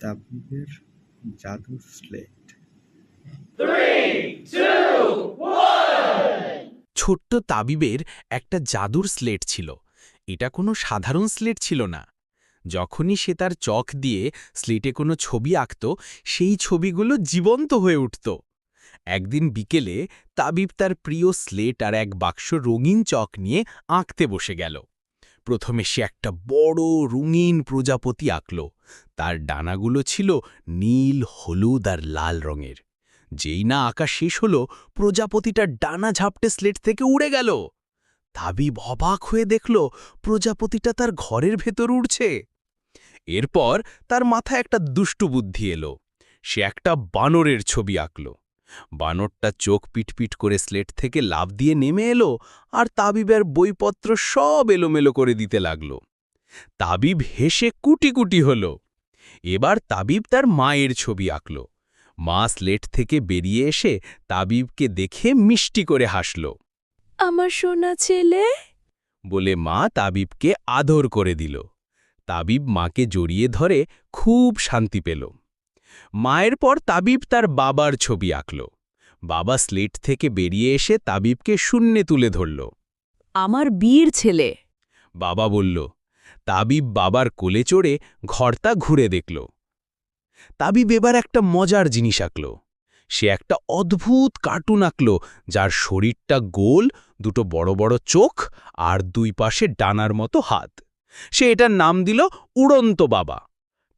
তাবিবের জাদুর স্লেট ছোট্ট তাবিবের একটা জাদুর স্লেট ছিল। এটা কোনো সাধারণ স্লেট ছিল না। যখনই সে তার চক দিয়ে স্লেটে কোনো ছবি আঁকত, সেই ছবিগুলো জীবন্ত হয়ে উঠত। একদিন বিকেলে তাবিব তার প্রিয় স্লেট আর এক বাক্স রঙিন চক নিয়ে আঁকতে বসে গেল। প্রথমে সে একটা বড় রঙিন প্রজাপতি আঁকল। তার ডানাগুলো ছিল নীল, হলুদ আর লাল রঙের। যেই না আঁকা শেষ হলো, প্রজাপতিটার ডানা ঝাপটে স্লেট থেকে উড়ে গেল। তাবিব অবাক হয়ে দেখল, প্রজাপতিটা তার ঘরের ভেতর উড়ছে। এরপর তার মাথায় একটা দুষ্টু বুদ্ধি এলো। সে একটা বানরের ছবি আঁকল। বানরটা চোখ পিটপিট করে স্লেট থেকে লাভ দিয়ে নেমে এলো আর তাবিবের বইপত্র সব এলোমেলো করে দিতে লাগল। তাবিব হেসে কুটি কুটি হল। এবার তাবিব তার মায়ের ছবি আঁকল। মা স্লেট থেকে বেরিয়ে এসে তাবিবকে দেখে মিষ্টি করে হাসল। আমার সোনা ছেলে? বলে মা তাবিবকে আদর করে দিল। তাবিব মাকে জড়িয়ে ধরে খুব শান্তি পেল। মায়ের পর তাবিব তার বাবার ছবি আঁকল। বাবা স্লেট থেকে বেরিয়ে এসে তাবিবকে শূন্যে তুলে ধরল। আমার বীর ছেলে। বাবা বলল তাবিব বাবার কোলে চড়ে ঘরটা ঘুরে দেখল। তাবিব এবার একটা মজার জিনিস আঁকল। সে একটা অদ্ভুত কার্টুন আঁকল যার শরীরটা গোল দুটো বড় বড় চোখ আর দুই পাশে ডানার মতো হাত। সে এটার নাম দিল উড়ন্ত বাবা।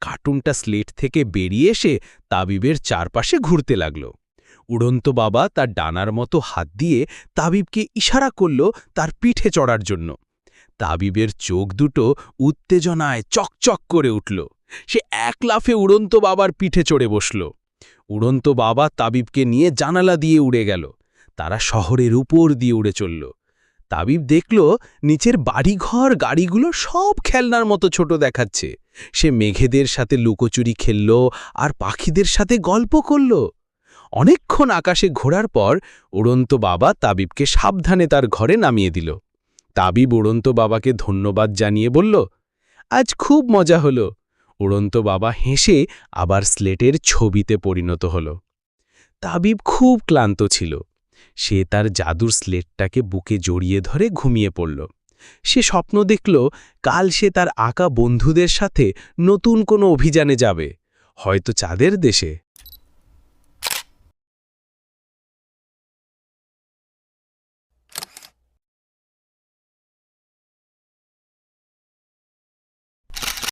কার্টুনটা স্লেট থেকে বেরিয়ে এসে তাবিবের চারপাশে ঘুরতে লাগল। উড়ন্ত বাবা তার ডানার মতো হাত দিয়ে তাবিবকে ইশারা করল তার পিঠে চড়ার জন্য। তাবিবের চোখ দুটো উত্তেজনায় চকচক করে উঠল। সে এক লাফে উড়ন্ত বাবার পিঠে চড়ে বসল। উড়ন্ত বাবা তাবিবকে নিয়ে জানালা দিয়ে উড়ে গেল। তারা শহরের উপর দিয়ে উড়ে চলল। তাবিব দেখল নিচের বাড়িঘর, গাড়িগুলো সব খেলনার মতো ছোট দেখাচ্ছে। সে মেঘেদের সাথে লুকোচুরি খেলল আর পাখিদের সাথে গল্প করল। অনেকক্ষণ আকাশে ঘোরার পর উড়ন্ত বাবা তাবিবকে সাবধানে তার ঘরে নামিয়ে দিল। তাবিব উড়ন্ত বাবাকে ধন্যবাদ জানিয়ে বলল, আজ খুব মজা হলো। উড়ন্ত বাবা হেসে আবার স্লেটের ছবিতে পরিণত হল। তাবিব খুব ক্লান্ত ছিল। সে তার জাদুর স্লেটটাকে বুকে জড়িয়ে ধরে ঘুমিয়ে পড়ল। সে স্বপ্ন দেখল, কাল সে তার আঁকা বন্ধুদের সাথে নতুন কোনো অভিযানে যাবে। হয়তো চাঁদের দেশে।